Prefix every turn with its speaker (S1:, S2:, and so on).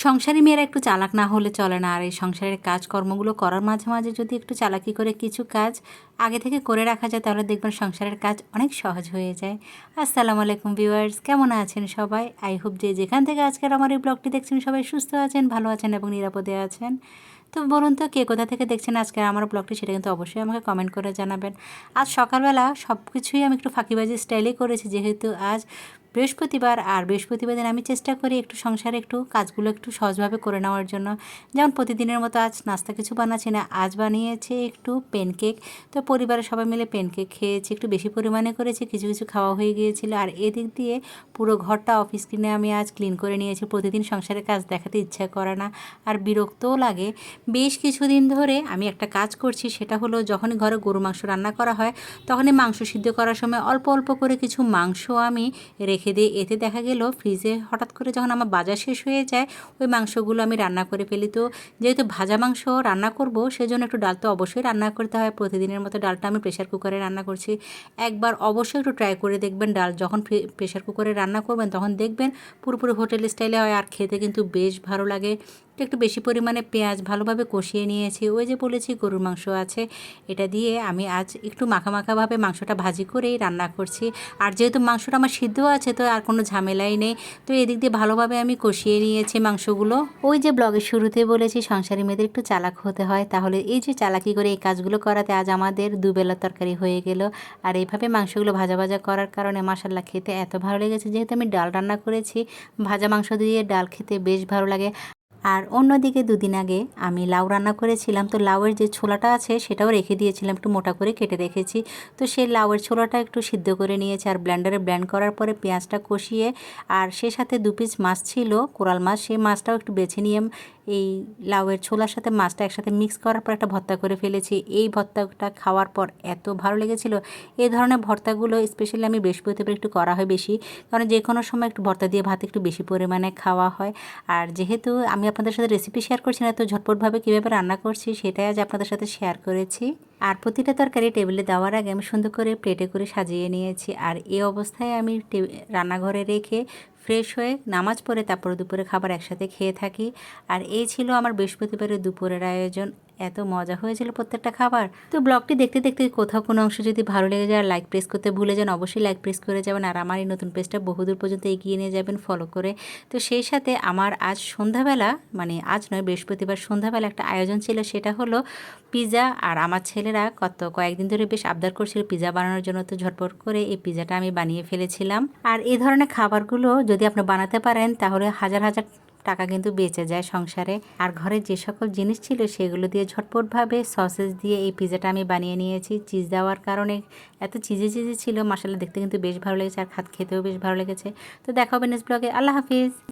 S1: সংসারী মেয়েরা একটু চালাক না হলে চলে না, আর এই সংসারের কাজকর্মগুলো করার মাঝে মাঝে যদি একটু চালাকি করে কিছু কাজ আগে থেকে করে রাখা যায়, তাহলে দেখবেন সংসারের কাজ অনেক সহজ হয়ে যায়। আসসালামু আলাইকুম ভিউয়ার্স, কেমন আছেন সবাই? আই হোপ যে যেখান থেকে আজকের আমার এই ব্লগটি দেখছেন সবাই সুস্থ আছেন, ভালো আছেন এবং নিরাপদে আছেন। তো বলুন তো, কে কোথা থেকে দেখছেন আজকের আমার ব্লগটি সেটা কিন্তু অবশ্যই আমাকে কমেন্ট করে জানাবেন। আজ সকালবেলা সব কিছুই আমি একটু ফাঁকিবাজি স্টাইলে করেছি, যেহেতু আজ বৃহস্পতিবার আর বৃহস্পতিবার দিন আমি চেষ্টা করি একটু সংসারে একটু কাজগুলো একটু সহজভাবে করে নেওয়ার জন্য। যেমন প্রতিদিনের মতো আজ নাস্তা কিছু বানাচ্ছি না, আজ বানিয়েছে একটু প্যানকেক তো পরিবারের সবাই মিলে প্যানকেক খেয়েছি, একটু বেশি পরিমাণে করেছি, কিছু কিছু খাওয়া হয়ে গিয়েছিল। আর এদিক দিয়ে পুরো ঘরটা অফিস কিনে আমি আজ ক্লিন করে নিয়েছি। প্রতিদিন সংসারের কাজ দেখাতে ইচ্ছা করে না, আর বিরক্তও লাগে। বেশ কিছুদিন ধরে আমি একটা কাজ করছি, সেটা হলো যখনই ঘরে গরু মাংস রান্না করা হয়, তখনই মাংস সিদ্ধ করার সময় অল্প অল্প করে কিছু মাংস আমি রেখে দিই এতে দেখা গেল ফ্রিজে হঠাৎ করে যখন আমার বাজার শেষ হয়ে যায়, ওই মাংসগুলো আমি রান্না করে ফেলি। তো যেহেতু ভাজা মাংস রান্না করব, সেজন্য একটু ডাল তো অবশ্যই রান্না করতে হয়। প্রতিদিনের মতো ডালটা আমি প্রেশার কুকারে রান্না করছি। একবার অবশ্যই একটু ট্রাই করে দেখবেন ডাল যখন প্রেশার কুকারে রান্না করবেন, তখন দেখবেন পুরোপুরি হোটেল স্টাইলে হয় আর খেতে কিন্তু বেশ ভালো লাগে। একটু বেশি পরিমাণে পেঁয়াজ ভালোভাবে কষিয়ে নিয়েছি। ওই যে বলেছি, গরুর মাংস আছে। এটা দিয়ে আমি আজ একটু মাখা মাখাভাবে মাংসটা ভাজি করেই রান্না করছি। আর যেহেতু মাংসটা আমার সিদ্ধ আছে, তো আর কোনো ঝামেলাই নেই। তো এদিক দিয়ে ভালোভাবে আমি কষিয়ে নিয়েছি মাংসগুলো। ওই যে ব্লগের শুরুতে বলেছি, সংসারী মেয়েদের একটু চালাক হতে হয়। তাহলে এই যে চালাকি করে এই কাজগুলো করাতে আজ আমাদের দুবেলা তরকারি হয়ে গেল। আর এইভাবে মাংসগুলো ভাজা ভাজা করার কারণে মাসাল্লা খেতে এত ভালো লেগেছে। যেহেতু আমি ডাল রান্না করেছি, ভাজা মাংস দিয়ে ডাল খেতে বেশ ভালো লাগে। আর অন্যদিকে দুদিন আগে আমি লাউ রান্না করেছিলাম, তো লাউয়ের যে ছোলাটা আছে সেটাও রেখে দিয়েছিলাম, একটু মোটা করে কেটে রেখেছি। তো সেই লাউয়ের ছোলাটা একটু সিদ্ধ করে নিয়েছি আর ব্লেন্ডারে ব্লেন্ড করার পরে পেঁয়াজটা কষিয়ে আর সে সাথে দু পিস মাছ ছিল, কোরাল মাছ, সেই মাছটাও একটু বেছে নিয়ে এই লাউয়ের ছোলার সাথে মাছটা একসাথে মিক্স করার পর একটা ভর্তা করে ফেলেছি। এই ভর্তাটা খাওয়ার পর এত ভালো লেগেছিল। এই ধরনের ভর্তাগুলো স্পেশালি আমি বৃহস্পতিবার একটু করা হয় বেশি, কারণ যে কোনো সময় একটু ভর্তা দিয়ে ভাত একটু বেশি পরিমাণে খাওয়া হয়। আর যেহেতু আমি আপনাদের সাথে রেসিপি শেয়ার করছি না, তো ঝটপটভাবে কীভাবে রান্না করছি সেটাই আজ আপনাদের সাথে শেয়ার করেছি। আর প্রতিটা তরকারি টেবিলে দেওয়ার আগে আমি সুন্দর করে প্লেটে করে সাজিয়ে নিয়েছি। আর এই অবস্থায় আমি রান্নাঘরে রেখে ফ্রেশ হয়ে নামাজ পড়ে তারপরে দুপুরে খাবার একসাথে খেয়ে থাকি। আর এই ছিল আমার বৃহস্পতিবারের দুপুরের আয়োজন। এত মজা হয়েছিল প্রত্যেকটা খাবার। তো ব্লগটি দেখতে দেখতে কোথাও কোনো অংশ যদি ভালো লেগে যায় লাইক প্রেস করতে ভুলে যান, অবশ্যই লাইক প্রেস করে যাবেন। আর আমার এই নতুন পেজটা বহুদূর পর্যন্ত এগিয়ে নিয়ে যাবেন ফলো করে। তো সেই সাথে আমার আজ সন্ধ্যাবেলা মানে আজ নয়, বৃহস্পতিবার সন্ধ্যাবেলা একটা আয়োজন ছিল, সেটা হলো পিৎজা আর আমার ছেলেরা কত, কয়েকদিন ধরে বেশ আবদার করছিল পিৎজা বানানোর জন্য, তো ঝটপট করে এই পিৎজাটা আমি বানিয়ে ফেলেছিলাম। আর এই ধরনের খাবারগুলো যদি আপনি বানাতে পারেন, তাহলে হাজার হাজার টাকা কিন্তু বেঁচে যায় সংসারে। আর ঘরে যে সকল জিনিস ছিল, সেগুলো দিয়ে ঝটপটভাবে সসেজ দিয়ে এই পিজাটা আমি বানিয়ে নিয়েছি। চিজ দেওয়ার কারণে এত চিজে চিজে ছিল মশলা দেখতে কিন্তু বেশ ভালো লেগেছে আর খাত খেতেও বেশ ভালো লেগেছে। তো দেখা হবে নেক্সট ব্লগে আল্লাহ হাফিজ।